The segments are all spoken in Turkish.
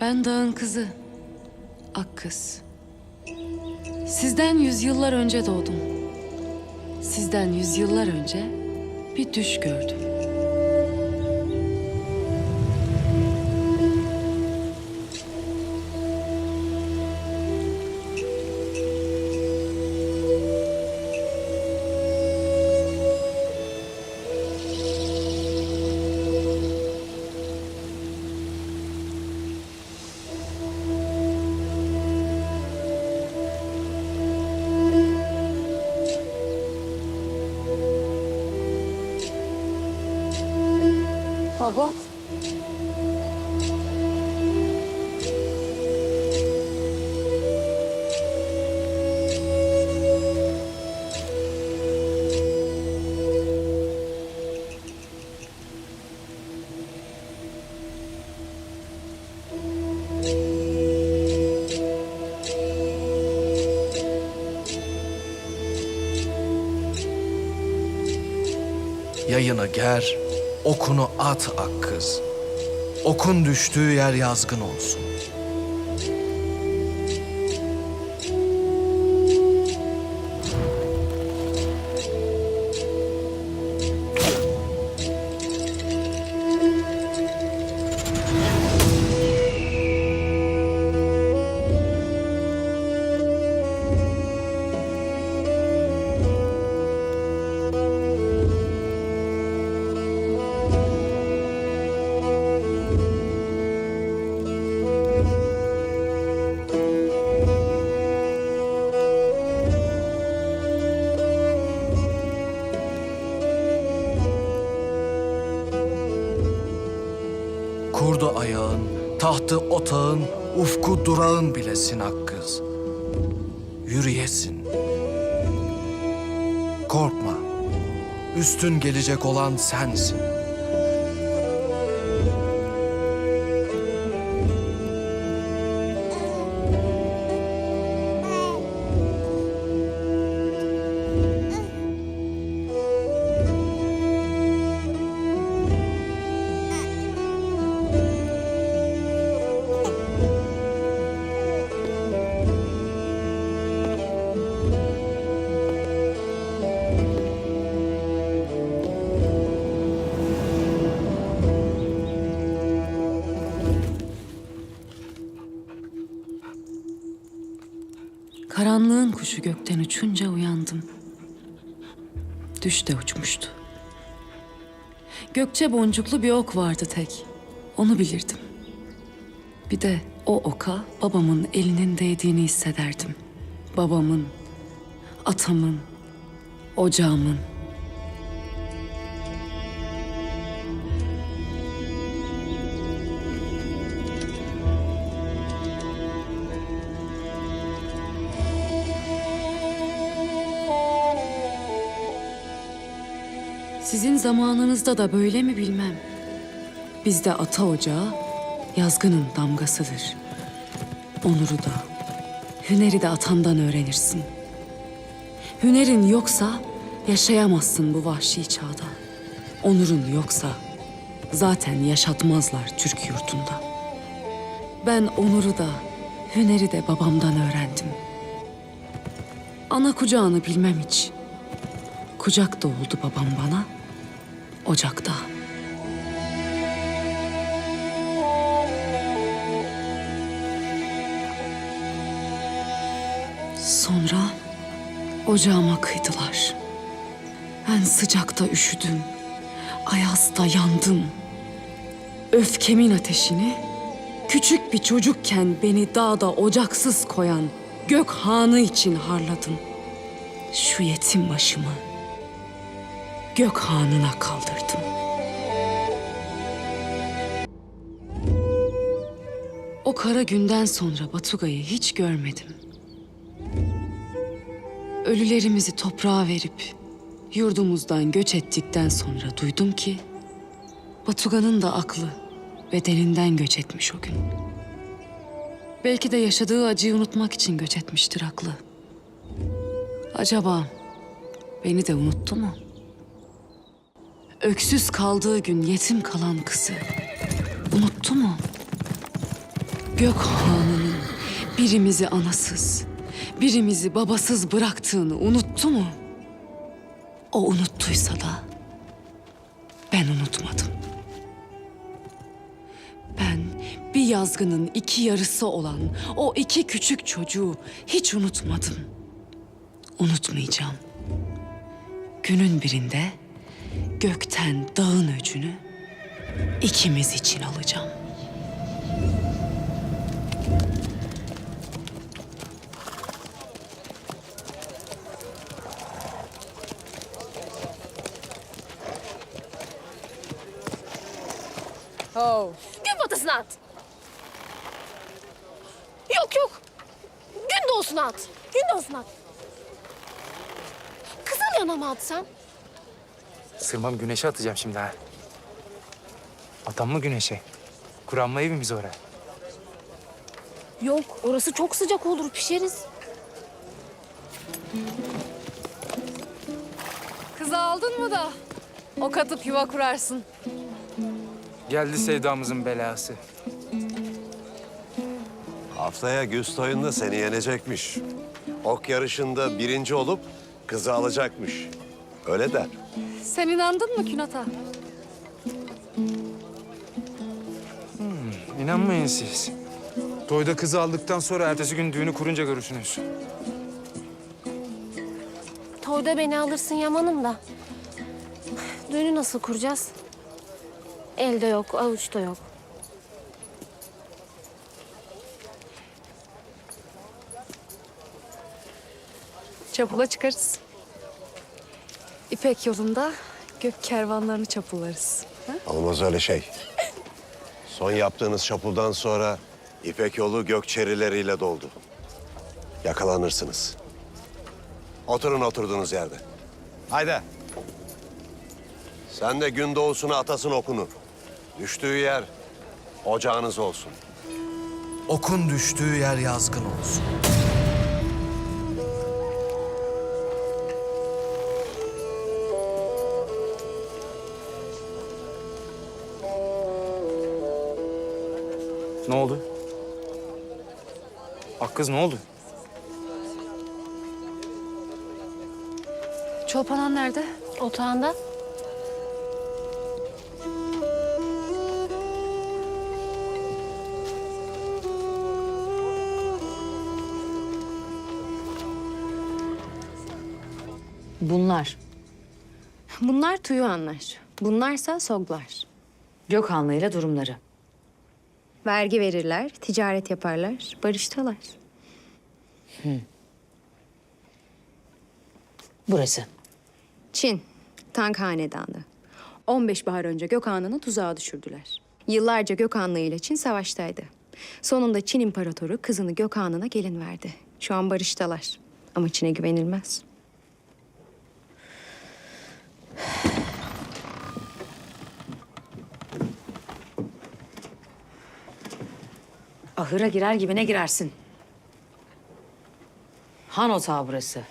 Ben dağın kızı. Ak kız. Sizden yüzyıllar önce doğdum. Sizden yüzyıllar önce bir düş gördüm. Yayını ger, okunu at ak kız. Okun düştüğü yer yazgın olsun. Tahtı otağın, ufku durağın bilesin ak kız. Yürüyesin. Korkma. Üstün gelecek olan sensin. Karanlığın kuşu gökten uçunca uyandım. Düş de uçmuştu. Gökçe boncuklu bir ok vardı tek. Onu bilirdim. Bir de o oka babamın elinin değdiğini hissederdim. Babamın, atamın, ocağımın. Sizin zamanınızda da böyle mi bilmem. Bizde ata ocağı yazgının damgasıdır. Onuru da, hüneri de atandan öğrenirsin. Hünerin yoksa yaşayamazsın bu vahşi çağda. Onurun yoksa zaten yaşatmazlar Türk yurtunda. Ben onuru da, hüneri de babamdan öğrendim. Ana kucağını bilmem hiç. Kucak oldu babam bana, ocakta. Sonra ocağıma kıydılar. Ben sıcakta üşüdüm, ayazda yandım. Öfkemin ateşini, küçük bir çocukken beni dağda ocaksız koyan gök hanı için harladım. Şu yetim başımı gök hanına kaldırdım. O kara günden sonra Batuga'yı hiç görmedim. Ölülerimizi toprağa verip yurdumuzdan göç ettikten sonra duydum ki Batuga'nın da aklı bedeninden göç etmiş o gün. Belki de yaşadığı acıyı unutmak için göç etmiştir aklı. Acaba beni de unuttu mu? Öksüz kaldığı gün yetim kalan kızı unuttu mu? Gök Hanı'nın birimizi anasız, birimizi babasız bıraktığını unuttu mu? O unuttuysa da ben unutmadım. Ben bir yazgının iki yarısı olan o iki küçük çocuğu hiç unutmadım. Unutmayacağım. Günün birinde gökten dağın öcünü ikimiz için alacağım. Gün batısına at. Yok yok. Gün doğusuna at. Gün doğusuna at. Kızıl yana mı atsam? Sırmam güneşe atacağım şimdi ha. Atam mı güneşe? Kuran mı evimiz oraya? Yok orası çok sıcak olur pişeriz. Kızı aldın mı da ok atıp yuva kurarsın. Geldi sevdamızın belası. Haftaya güz toyunda seni yenecekmiş. Ok yarışında birinci olup kızı alacakmış. Öyle der. Sen inandın mı Künat'a? İnanmayın siz. Toyda kızı aldıktan sonra ertesi gün düğünü kurunca görürsünüz. Toyda beni alırsın Yaman'ım da. Düğünü nasıl kuracağız? Elde yok, avuçta yok. Çapula çıkarız. İpek yolunda gök kervanlarını çapularız. Olmaz öyle şey. Son yaptığınız çapuldan sonra İpek yolu gök çerileriyle doldu. Yakalanırsınız. Oturun oturduğunuz yerde. Haydi. Sen de gün doğusuna atasın okunu. Düştüğü yer ocağınız olsun. Okun düştüğü yer yazgın olsun. Ne oldu? Akkız ne oldu? Çolpanan nerede? Otağında. Bunlar. Bunlar Tuyuanlar. Bunlarsa Soglar. Gökhanlı ile durumları. Vergi verirler, ticaret yaparlar, barıştalar. Burası. Çin, Tang Hanedanı. 15 bahar önce Gökhan'ını tuzağa düşürdüler. Yıllarca Gökhanlı ile Çin savaştaydı. Sonunda Çin İmparatoru kızını Gökhan'ına gelin verdi. Şu an barıştalar. Ama Çin'e güvenilmez. Ahıra girer gibi ne girersin? Han otağı burası.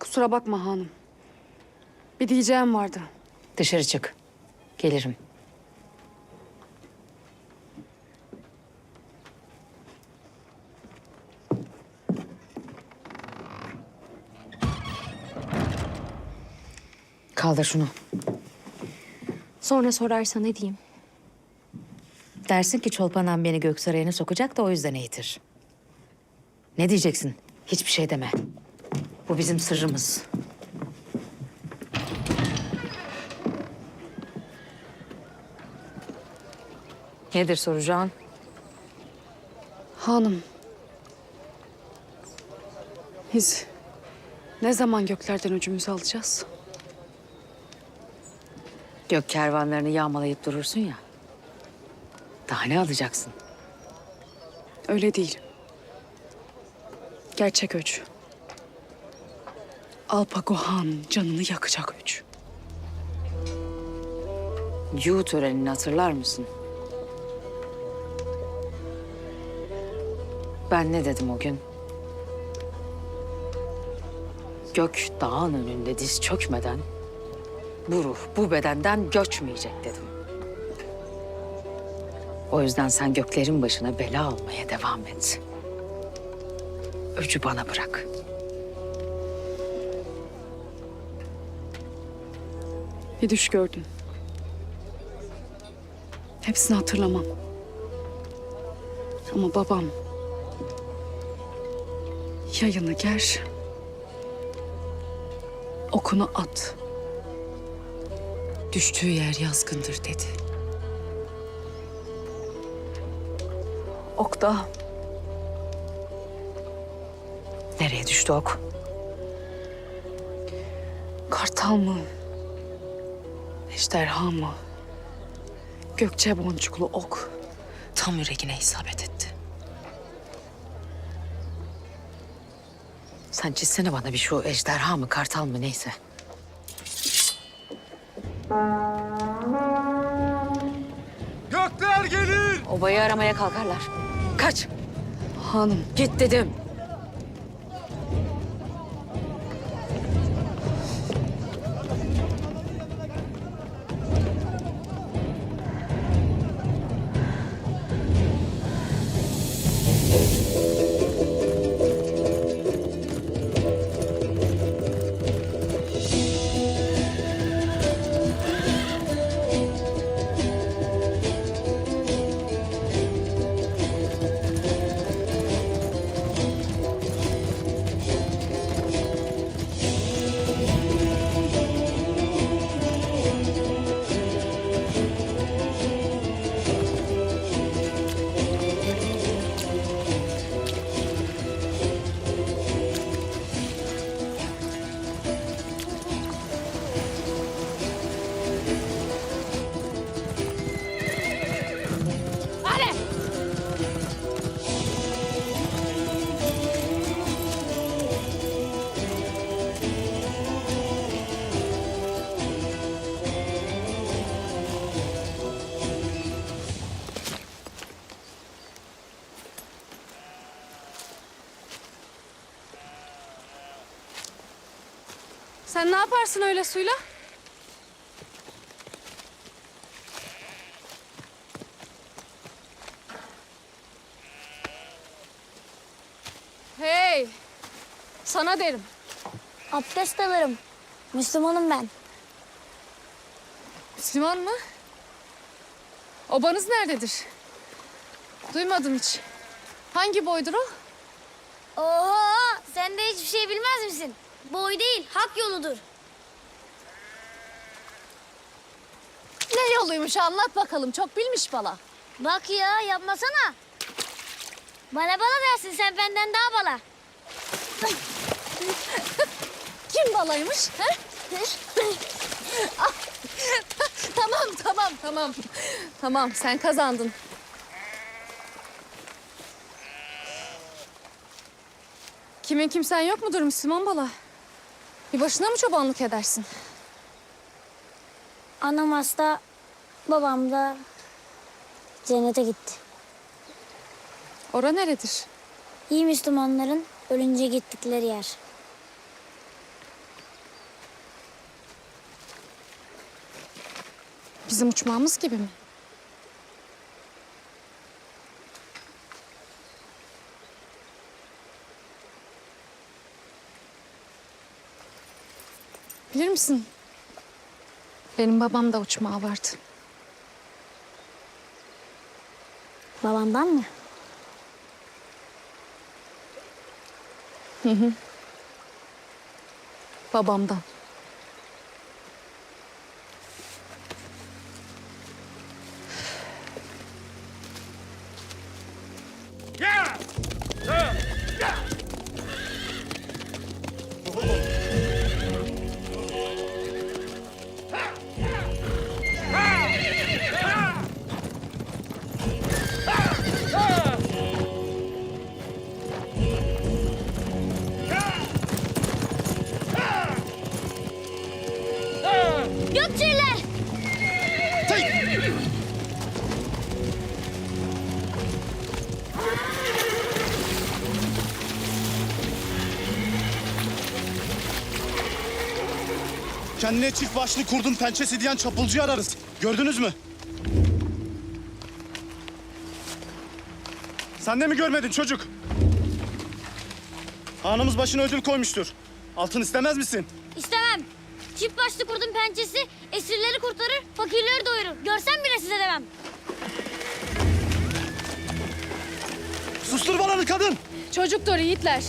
Kusura bakma hanım. Bir diyeceğim vardı. Dışarı çık. Gelirim. Kaldır şunu. Sonra sorarsa ne diyeyim? Dersin ki Çolpanan beni Göksaray'ına sokacak da o yüzden eğitir. Ne diyeceksin? Hiçbir şey deme. Bu bizim sırrımız. Nedir soracağın? Hanım. Biz ne zaman göklerden öcümüzü alacağız? Gök kervanlarını yağmalayıp durursun ya. Daha ne alacaksın? Öyle değil. Gerçek öç. Alpago Han canını yakacak öç. Yu törenini hatırlar mısın? Ben ne dedim o gün? Gök dağın önünde diz çökmeden bu ruh bu bedenden göçmeyecek dedim. O yüzden sen göklerin başına bela olmaya devam et. Öcü bana bırak. Bir düş gördüm. Hepsini hatırlamam. Ama babam yayını ger, okunu at. Düştüğü yer yazgındır dedi. Ok da Nereye düştü ok? kartal mı? Ejderha mı? Gökçe boncuklu ok tam yüreğine isabet etti. Sen çizsene bana bir şu ejderha mı kartal mı neyse. Gökler gelir! Obayı aramaya kalkarlar. Kaç. Hanım Git dedim. Sen ne yaparsın öyle suyla? Hey! Sana derim. Abdest alırım. Müslümanım ben. Müslüman mı? Obanız nerededir? Duymadım hiç. Hangi boydur o? Oo, sen de hiçbir şey bilmez misin? Boy değil, hak yoludur. Ne yoluymuş anlat bakalım. Çok bilmiş bala. Bak ya, yapmasana. Bana bala dersin, sen benden daha bala. Kim balaymış? Ah, tamam tamam tamam. Tamam sen kazandın. Kimin kimsen yok mudur Müslüman bala? Bir başına mı çobanlık edersin? Anam hasta, babam da cennete gitti. Ora neredir? İyi Müslümanların ölünce gittikleri yer. Bizim uçmağımız gibi mi? Bilir misin? Benim babam da uçmağı vardı. Babamdan mı? Babamdan. Gökçeler! Kendine çift başlı kurdun pençesi diyen çapulcuyu ararız. Gördünüz mü? Sen de mi görmedin çocuk? Hanımız başına ödül koymuştur. Altın istemez misin? İstemem. Çift başlı kurdun pençesi esirleri kurtarır, fakirleri doyurur. Görsem bile size demem. Sustur balanı kadın! Çocuktur yiğitler.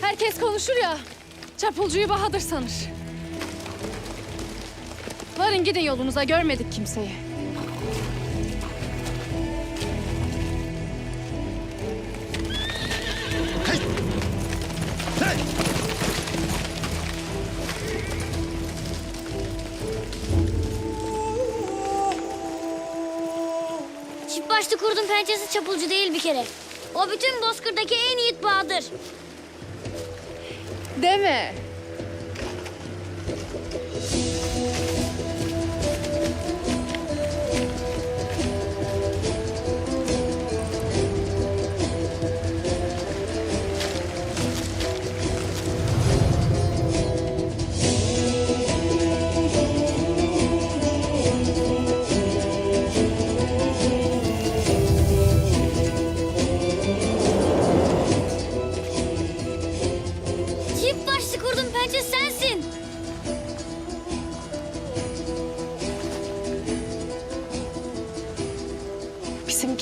Herkes konuşur ya. Çapulcuyu Bahadır sanır. Varın gidin yolunuza görmedik kimseyi. Kurdun pençesi çapulcu değil bir kere. O bütün Bozkır'daki en yiğit Bahadır. Deme.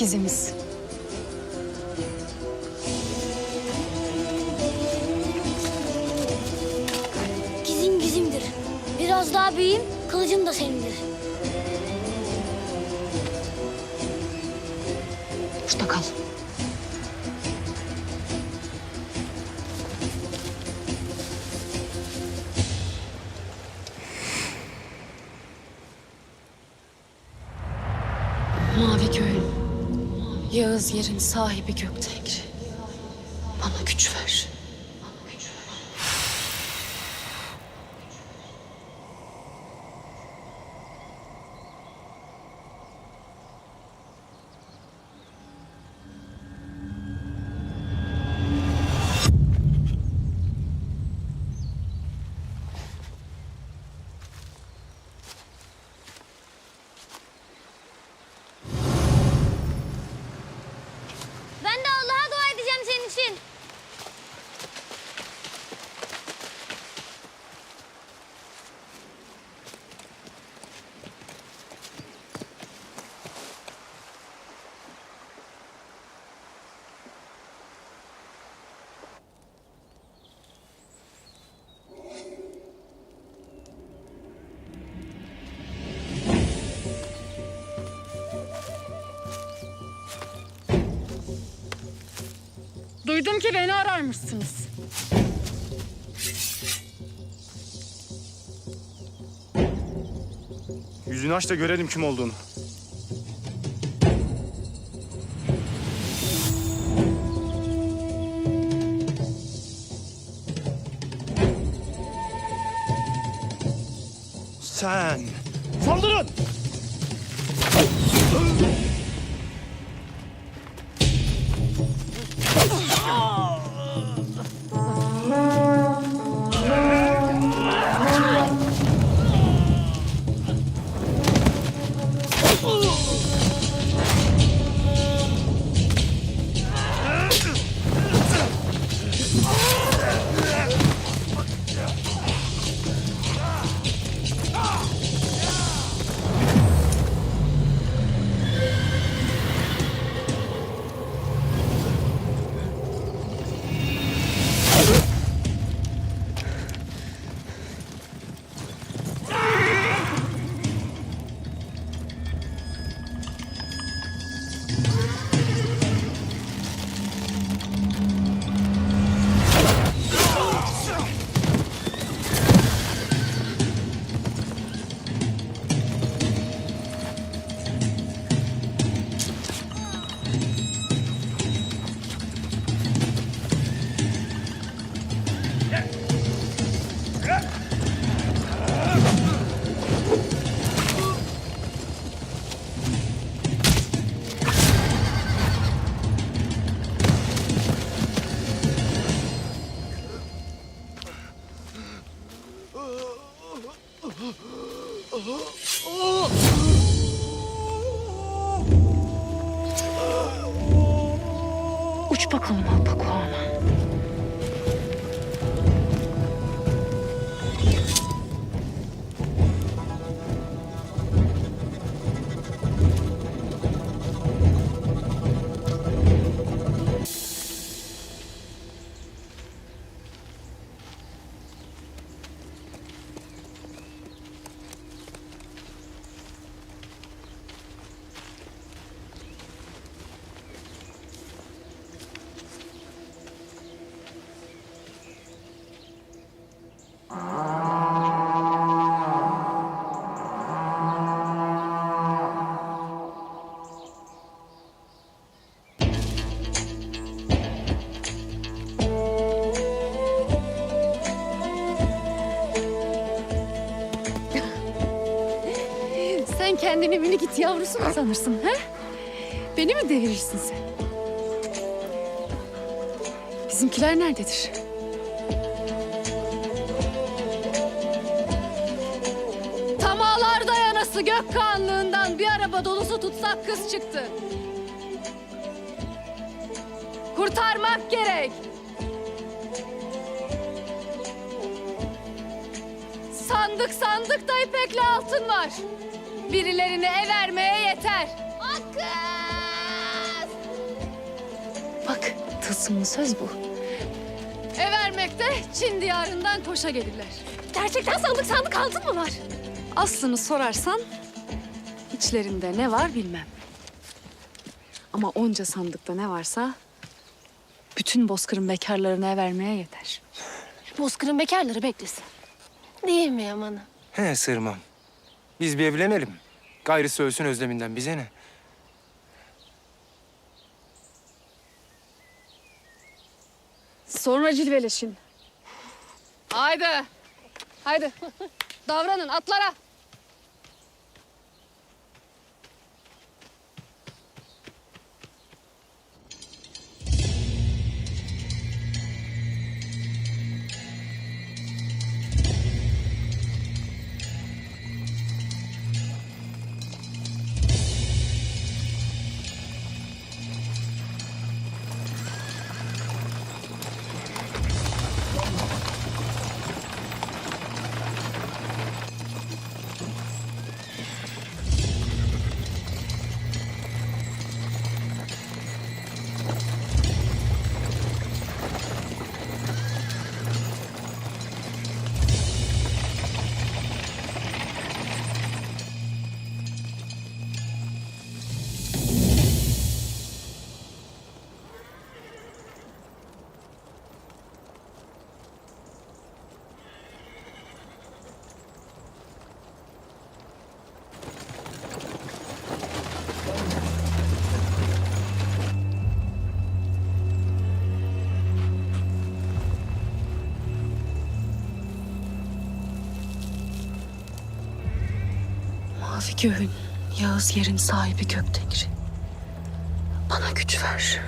Bizim gizimiz. Gizim gizimdir. Biraz daha büyüyeyim, kılıcım da senindir. Yerin sahibi Göktengri. Duydum ki beni ararmışsınız. Yüzünü aç da görelim kim olduğunu. Uç bakalım Alpakuan'a. Kendini minik it yavrusu mu sanırsın he? Beni mi devirirsin sen? Bizimkiler nerededir? Tamalar dayanası Gökkanlığından bir araba dolusu tutsak kız çıktı. Kurtarmak gerek. Sandık sandıkta ipekli altın var. Birilerine ev vermeye yeter. Bak tılsımlı söz bu. Ev vermekte Çin diyarından koşa gelirler. Gerçekten sandık sandık altın mı var? Aslını sorarsan içlerinde ne var bilmem. Ama onca sandıkta ne varsa bütün bozkırın bekarlarına ev vermeye yeter. Bozkır'ın bekarları beklesin. Değil mi Yaman'ım? He sırmam. Biz bir evlenelim. Gayrı söylsün özleminden bize ne? Sonra cilveleşin. Haydi. Haydi. Davranın atlara. Mavi göğün, Yağız yerin sahibi Göktengri. Bana güç ver.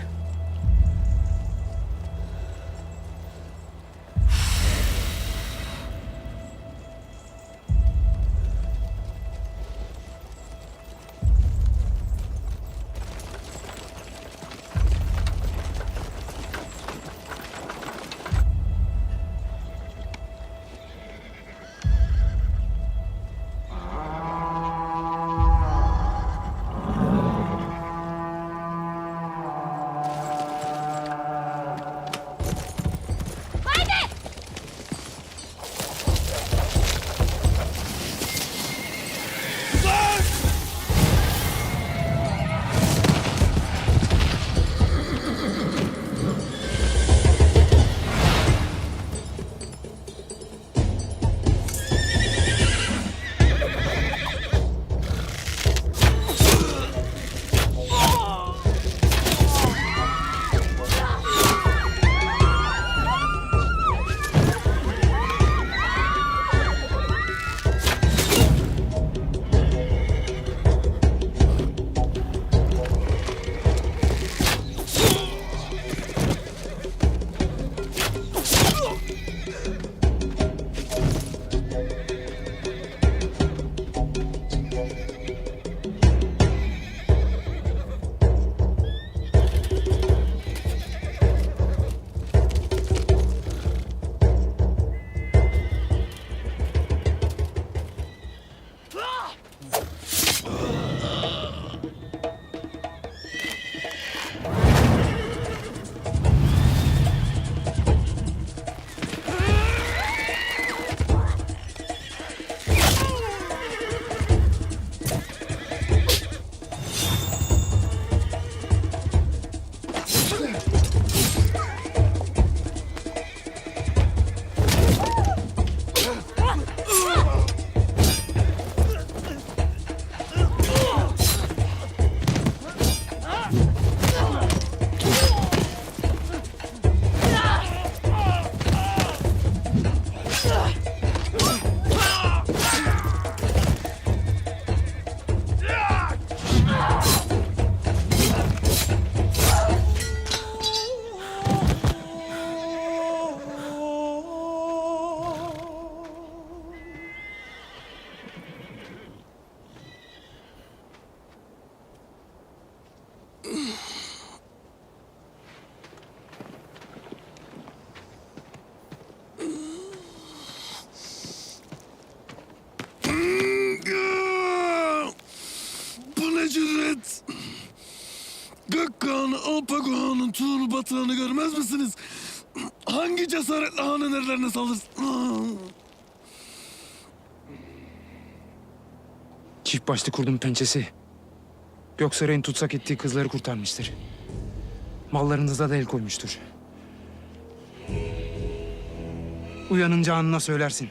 Hanın ellerine salırsın? Çift başlı kurdun pençesi. Göksaray'ın tutsak ettiği kızları kurtarmıştır. Mallarınıza da el koymuştur. Uyanınca anına söylersin.